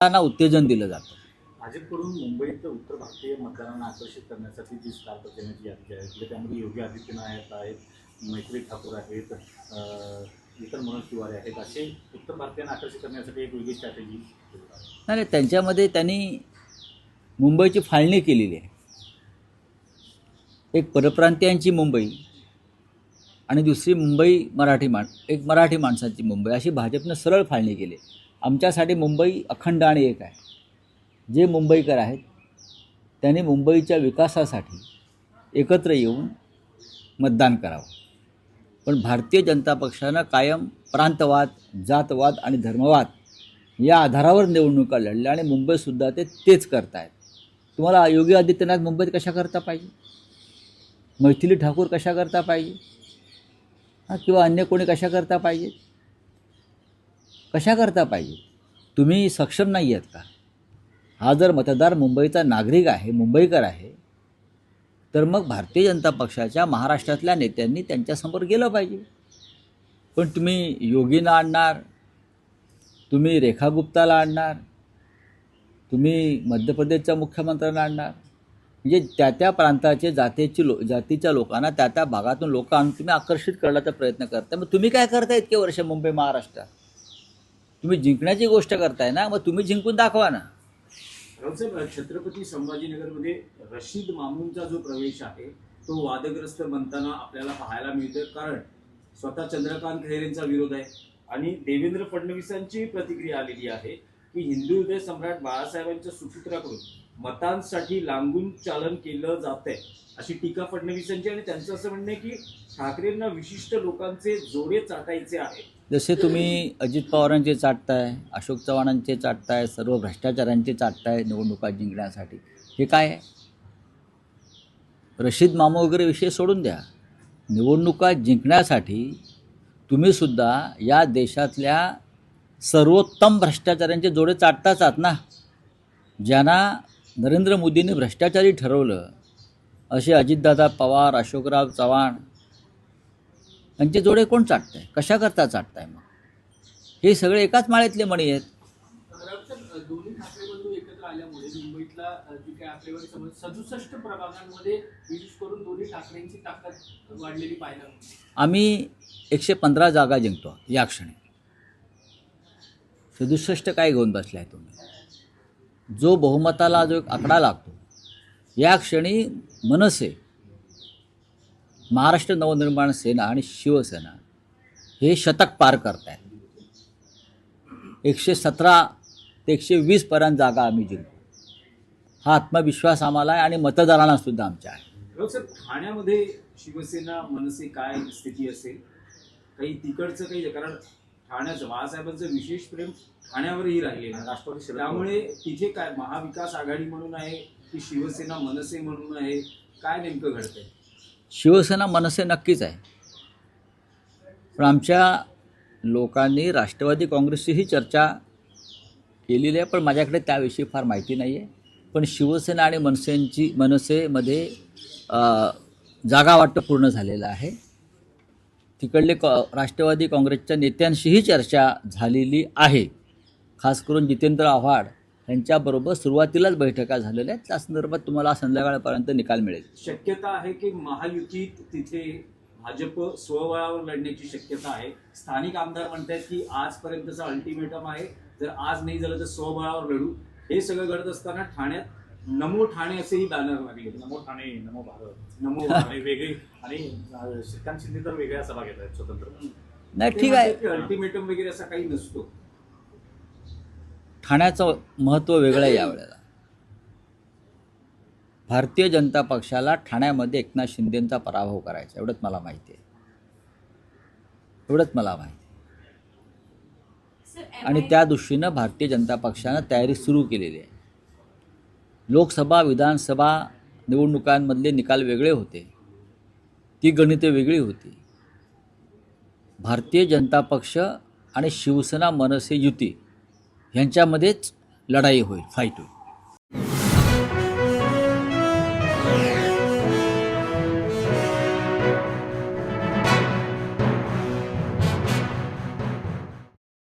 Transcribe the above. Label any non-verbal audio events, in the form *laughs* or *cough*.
त्यांना उत्तेजन दिलं जातं. भाजपकडून मुंबईत उत्तर भारतीय मतदारांना आकर्षित करण्यासाठी जी स्टार प्रचाराची यादी आहे त्यामध्ये योगी आदित्यनाथ आहेत मैत्री ठाकूर आहेत इतर मनोज तिवारी आहेत असे उत्तर भारतीयांना आकर्षित करण्यासाठी एक वेगळी स्ट्रॅटेजी नाही, त्यांच्यामध्ये त्यांनी मुंबईची फाळणी केलेली आहे. एक परप्रांतीयांची मुंबई आणि दुसरी मुंबई मराठी माण एक मराठी माणसाची मुंबई अशी भाजपनं सरळ फाळणी केली आमच्यासाठी मुंबई अखंड आणि एक आहे. जे मुंबईकर आहेत त्यांनी मुंबईच्या विकासासाठी एकत्र येऊन मतदान करावं. पण भारतीय जनता पक्षानं कायम प्रांतवाद जातवाद आणि धर्मवाद या आधारावर निवडणुका लढल्या आणि मुंबईसुद्धा ते तेच करतायत. तुम्हाला योगी आदित्यनाथ मुंबईत कशा करता पाहिजे? मैथिली ठाकूर कशा करता पाहिजे? किंवा अन्य कोणी कशा करता पाहिजे? कशा करता पाहिजे? तुम्ही सक्षम नाही आहेत का? हा जर मतदार मुंबईचा नागरिक आहे मुंबईकर आहे तर मग भारतीय जनता पक्षाच्या महाराष्ट्रातल्या नेत्यांनी त्यांच्यासमोर गेलं पाहिजे. पण तुम्ही योगींना आणणार तुम्ही रेखा गुप्ताला आणणार तुम्ही मध्य प्रदेशच्या मुख्यमंत्र्यांना आणणार. म्हणजे त्या त्या प्रांताचे जातीची लो जातीच्या लोकांना त्या त्या भागातून लोक आणून तुम्ही आकर्षित करण्याचा प्रयत्न करता मग तुम्ही काय करता इतके वर्ष मुंबई महाराष्ट्रात? तुम्ही जिंकण्याची गोष्ट करताय ना मग तुम्ही जिंकून दाखवा ना. छत्रपती संभाजीनगरमध्ये रशीद मामूनचा जो प्रवेश आहे तो वादग्रस्त बनताना आपल्याला पाहायला मिळतोय. कारण स्वतः चंद्रकांत खैरेंचा विरोध आहे आणि देवेंद्र फडणवीसांची प्रतिक्रिया आलेली आहे की हिंदू हृदय सम्राट बाळासाहेबांच्या सुपुत्राकडून मतांसाठी लांबून चालन केलं जात आहे अशी टीका फडणवीसांची आणि त्यांचं असं म्हणणं आहे की ठाकरेंना विशिष्ट लोकांचे जोडे चाटायचे आहे जसे तुम्ही अजित पवारांचे चाटताय अशोक चव्हाणांचे चाटताय सर्व भ्रष्टाचारांचे चाटताय निवडणुका जिंकण्यासाठी हे काय आहे? रशीद मामा वगैरे विषय सोडून द्या. निवडणुका जिंकण्यासाठी तुम्हीसुद्धा या देशातल्या सर्वोत्तम भ्रष्टाचारांचे जोडे चाटताच आहात ना. ज्यांना नरेंद्र मोदींनी भ्रष्टाचारी ठरवलं असे अजितदादा पवार अशोकराव चव्हाण यांचे जोडे कोण चाटतंय? कशाकरता चाटताय मग? हे सगळे एकाच माळ्यातले मणी आहेत. दोन्ही ठाकरे एकत्र आल्यामुळे मुंबईतला जी काही आकडेवारी समज सदुसष्ट प्रभागांमध्ये विशेष करून दोन्ही ठाकरेंची ताकद वाढलेली पाहायला आम्ही एकशे पंधरा जागा जिंकतो या क्षणी. सदुसष्ट काय घेऊन बसलाय तुम्ही? जो बहुमताला जो एक आकडा लागतो या क्षणी मनसे महाराष्ट्र नवनिर्माण सेना आणि शिवसेना हे शतक पार करत आहेत एकशे सतरा ते एकशे वीसपर्यंत जागा आम्ही जिंकतो. हा आत्मविश्वास आम्हाला आहे आणि मतदारांना सुद्धा आमच्या आहे. ठाण्यामध्ये शिवसेना मनसे काय स्थिती असेल? काही तिकडचं काही कारण ठाण्याचं बाळासाहेबांचं विशेष प्रेम ठाण्यावरही राहिले राष्ट्रवादी त्यामुळे तिथे काय महाविकास आघाडी म्हणून आहे की शिवसेना मनसे म्हणून आहे? काय नेमकं घडतंय? शिवसेना मनसे नक्कीच आहे. पण आमच्या लोकांनी राष्ट्रवादी काँग्रेसचीही चर्चा केलेली आहे पण माझ्याकडे त्याविषयी फार माहिती नाही आहे. पण शिवसेना आणि मनसेंची मनसेमध्ये जागा वाटप पूर्ण झालेलं आहे. तिकडले कॉ राष्ट्रवादी काँग्रेसच्या नेत्यांशीही चर्चा झालेली आहे. खास करून जितेंद्र आव्हाड यांच्याबरोबर सुरुवातीलाच बैठका झालेल्या आहेत. त्या संदर्भात तुम्हाला संध्याकाळपर्यंत निकाल मिळेल. शक्यता आहे की महायुतीत तिथे भाजप स्वबळावर लढण्याची शक्यता आहे. स्थानिक आमदार म्हणतात की आजपर्यंतचा अल्टिमेटम आहे. जर आज नाही झालं तर स्वबळावर लढू. हे सगळं घडत असताना ठाण्यात नमो ठाणे असेही बॅनर लागले. नमो ठाणे नमो भारत. नमो *laughs* आणि वेगळी. आणि श्रीकांत शिंदे तर वेगळ्या सभा घेत आहेत स्वतंत्र. नाही ठीक आहे. अल्टिमेटम वगैरे असा काही नसतो. ठाण्याचं महत्त्व वेगळं आहे यावेळेला. भारतीय जनता पक्षाला ठाण्यामध्ये एकनाथ शिंदेंचा पराभव करायचा एवढंच मला माहिती आहे. एवढंच मला माहिती आहे. आणि त्या दृष्टीनं भारतीय जनता पक्षानं तयारी सुरू केलेली आहे. लोकसभा विधानसभा निवडणुकांमधले निकाल वेगळे होते. ती गणिते वेगळी होती. भारतीय जनता पक्ष आणि शिवसेना मनसे युती ह्यांच्यामध्येच लढाई होईल फाईट होईल.